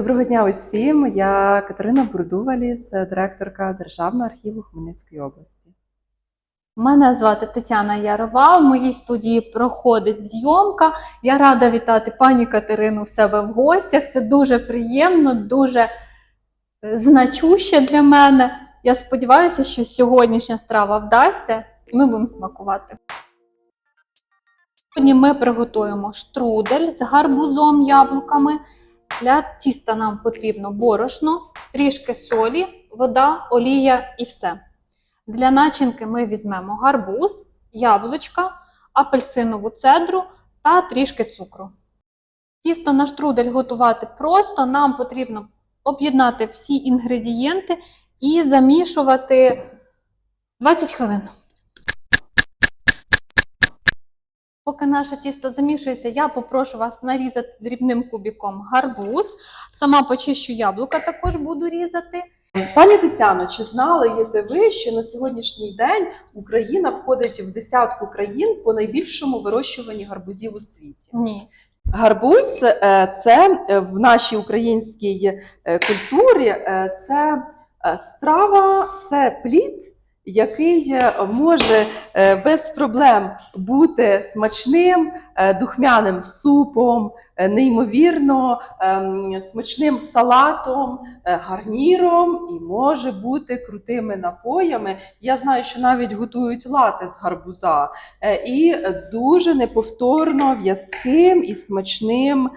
Доброго дня усім. Я Катерина Бурдуваліс, директорка Державного архіву Хмельницької області. Мене звати Тетяна Ярова. В моїй студії проходить зйомка. Я рада вітати пані Катерину в себе в гостях. Це дуже приємно, дуже е, значуще для мене. Я сподіваюся, що сьогоднішня страва вдасться, і ми будемо смакувати. Сьогодні ми приготуємо штрудель з гарбузом, яблуками. Для тіста нам потрібно борошно, трішки солі, вода, олія і все. Для начинки ми візьмемо гарбуз, яблучка, апельсинову цедру та трішки цукру. Тісто на штрудель готувати просто. Нам потрібно об'єднати всі інгредієнти і замішувати 20 хвилин. Поки наше тісто замішується, я попрошу вас нарізати дрібним кубіком гарбуз. Сама почищу яблука, також буду різати. Пані Тетяно, чи знали ви, що на сьогоднішній день Україна входить в десятку країн по найбільшому вирощуванні гарбузів у світі? Ні. Гарбуз е, це е, в нашій українській е, культурі це страва, це плід, який е, може е, без проблем бути смачним, е, духмяним супом, неймовірно ем, смачним салатом, гарніром і може бути крутими напоями. Я знаю, що навіть готують лати з гарбуза. І дуже неповторно в'язким і смачним,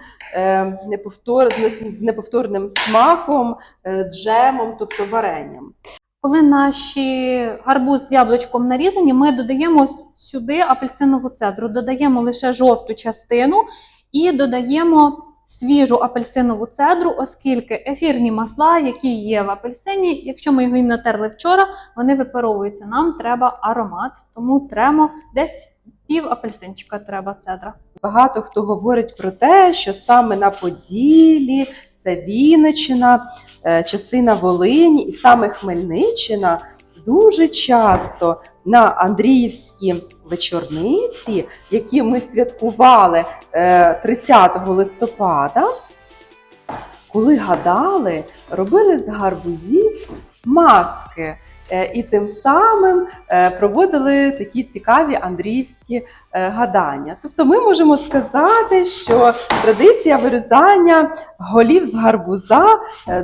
неповтор, з неповторним смаком, джемом, тобто варенням. Коли наші гарбуз з яблучком нарізані, ми додаємо сюди апельсинову цедру, додаємо лише жовту частину і додаємо свіжу апельсинову цедру, оскільки ефірні масла, які є в апельсині, якщо ми їх натерли вчора, вони випаровуються. Нам треба аромат, тому тремо десь пів апельсинчика треба цедра. Багато хто говорить про те, що саме на Поділлі, це Вінниччина, е, частина Волині і саме Хмельниччина дуже часто на Андріївські вечорниці, які ми святкували е, 30 листопада, коли гадали, робили з гарбузів маски. Е, І тим самим е, проводили такі цікаві андріївські е, гадання. Тобто ми можемо сказати, що традиція вирізання голів з гарбуза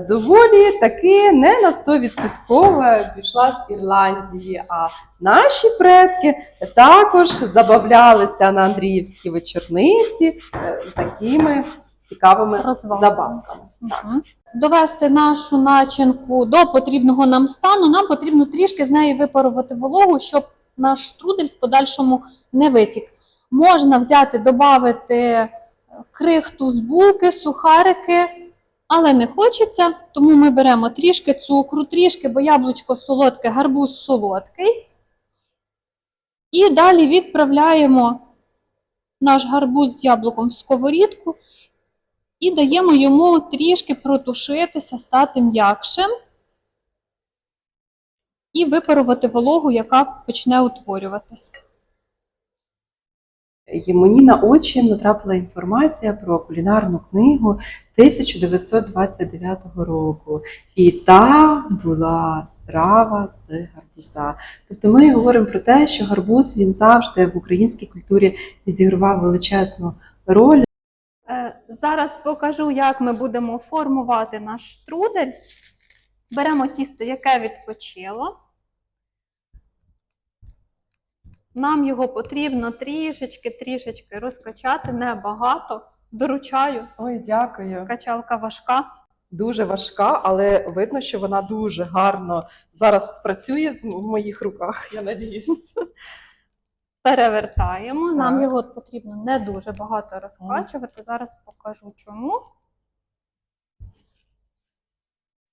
доволі таки не на 100% пішла з Ірландії, а наші предки також забавлялися на андріївські вечорниці такими цікавими Розвагами. забавками. Мгм. Довести нашу начинку до потрібного нам стану, нам потрібно трішки з неї випарувати вологу, щоб наш штрудель в подальшому не витік. Можна взяти, додати крихту з булки, сухарики, але не хочеться, тому ми беремо трішки цукру, трішки, бо яблучко солодке, гарбуз солодкий. І далі відправляємо наш гарбуз з яблуком в сковорідку і даємо йому трішки протушитися, стати м'якшим і випарувати вологу, яка почне утворюватися. Мені на очі натрапила інформація про кулінарну книгу 1929 року. І та була страва з гарбуза. Тобто ми говоримо про те, що гарбуз він завжди в українській культурі відігравав величезну роль. Зараз покажу, як ми будемо формувати наш штрудель. Беремо тісто, яке відпочило. Нам його потрібно трішечки-трішечки розкачати, небагато. Доручаю. Ой, дякую. Качалка важка. Дуже важка, але видно, що вона дуже гарно зараз спрацює в моїх руках. Я надіюсь. Перевертаємо. Нам його потрібно не дуже багато розкачувати. Зараз покажу чому.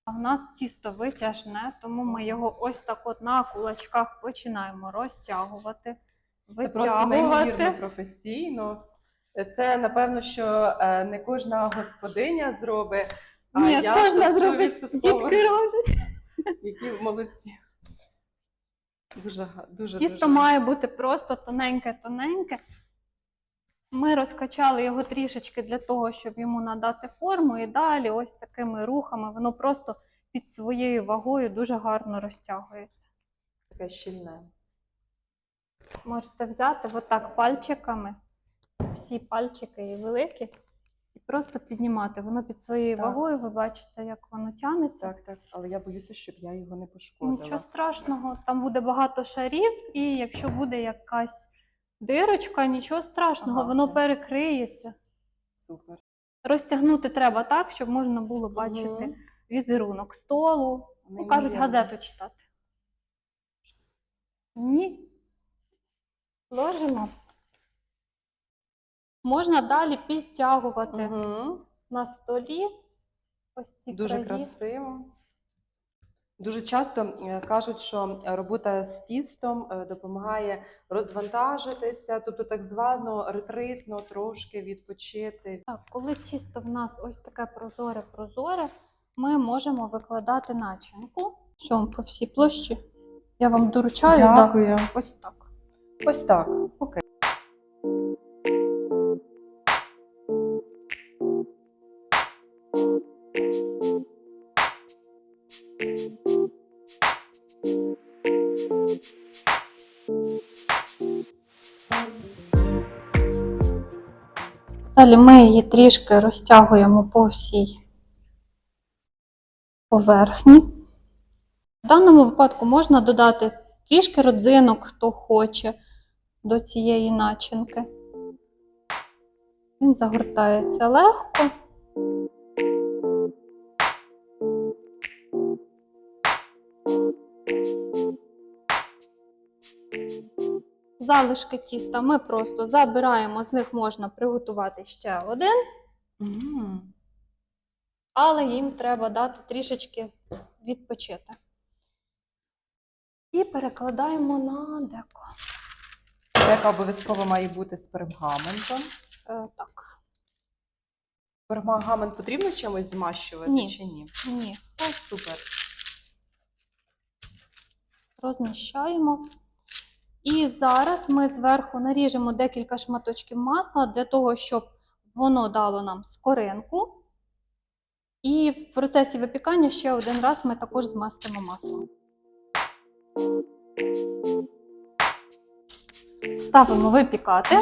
А в нас тісто витяжне, тому ми його ось так от на кулачках починаємо розтягувати, Це просто неймовірно професійно. Це напевно, що е, не кожна господиня зробить. а Ні, я кожна зробить, 100% дітки роблять. Які молодці. Дуже дуже Тісто дуже. має бути просто тоненьке-тоненьке. Ми розкачали його трішечки для того, щоб йому надати форму, і далі ось такими рухами воно просто під своєю вагою дуже гарно розтягується. Таке щільне. Можете взяти отак пальчиками, всі пальчики і великі, просто піднімати. Воно під своєю Так. вагою, ви бачите, як воно тягнеться. Так, так. Але я боюся, щоб я його не пошкодила. Нічого страшного, там буде багато шарів, і якщо буде якась дирочка, нічого страшного, Ага, воно так. перекриється. Супер. Розтягнути треба так, щоб можна було бачити Мгм. візерунок столу. Ну, кажуть, газету читати. Ні. Ложимо. Можна далі підтягувати Мгм. на столі. Ось ці Дуже краї. красиво. Дуже часто е, кажуть, що робота з тістом е, допомагає розвантажитися, тобто так звано ретритно трошки відпочити. Так, коли тісто в нас ось таке прозоре-прозоре, ми можемо викладати начинку. Всьому по всій площі. Я вам доручаю. да, Дякую. ось так. Ось так. Окей. Далі ми її трішки розтягуємо по всій поверхні. В даному випадку можна додати трішки родзинок, хто хоче до цієї начинки. Він загортається легко. Залишки тіста ми просто забираємо, з них можна приготувати ще один, М. але їм треба дати трішечки відпочити. І перекладаємо на деко. Дека обов'язково має бути з пергаментом. Е, так, Пергамент потрібно чимось змащувати Ні. чи ні? ні, О, супер. розміщаємо. І зараз ми зверху наріжемо декілька шматочків масла для того, щоб воно дало нам скоринку. І в процесі випікання ще один раз ми також змастимо маслом. Ставимо випікати.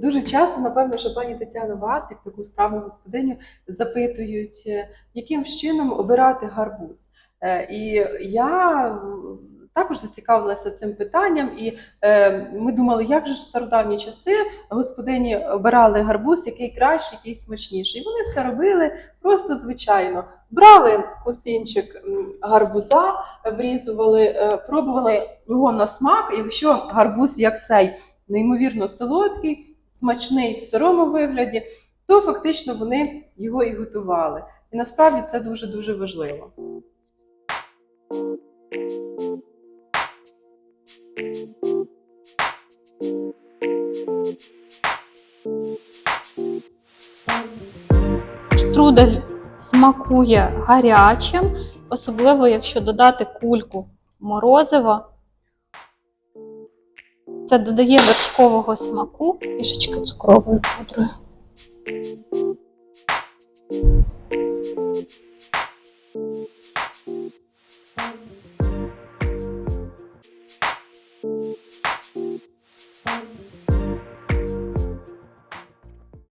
Дуже часто, напевно, що пані Тетяно, вас, як таку справну господиню, запитують, е, яким чином обирати гарбуз. Е, І я також зацікавилася цим питанням, і е, ми думали, як же в стародавні часи господині обирали гарбуз, який кращий, який смачніший. І вони все робили просто звичайно. Брали кустінчик м, гарбуза, врізували, е, пробували його на смак. Якщо гарбуз, як цей, неймовірно солодкий, смачний в сирому вигляді, то фактично вони його і готували. І насправді це дуже дуже важливо. Штрудель смакує гарячим, особливо якщо додати кульку морозива. Це додає вершкового смаку, трішечки цукровою пудрою.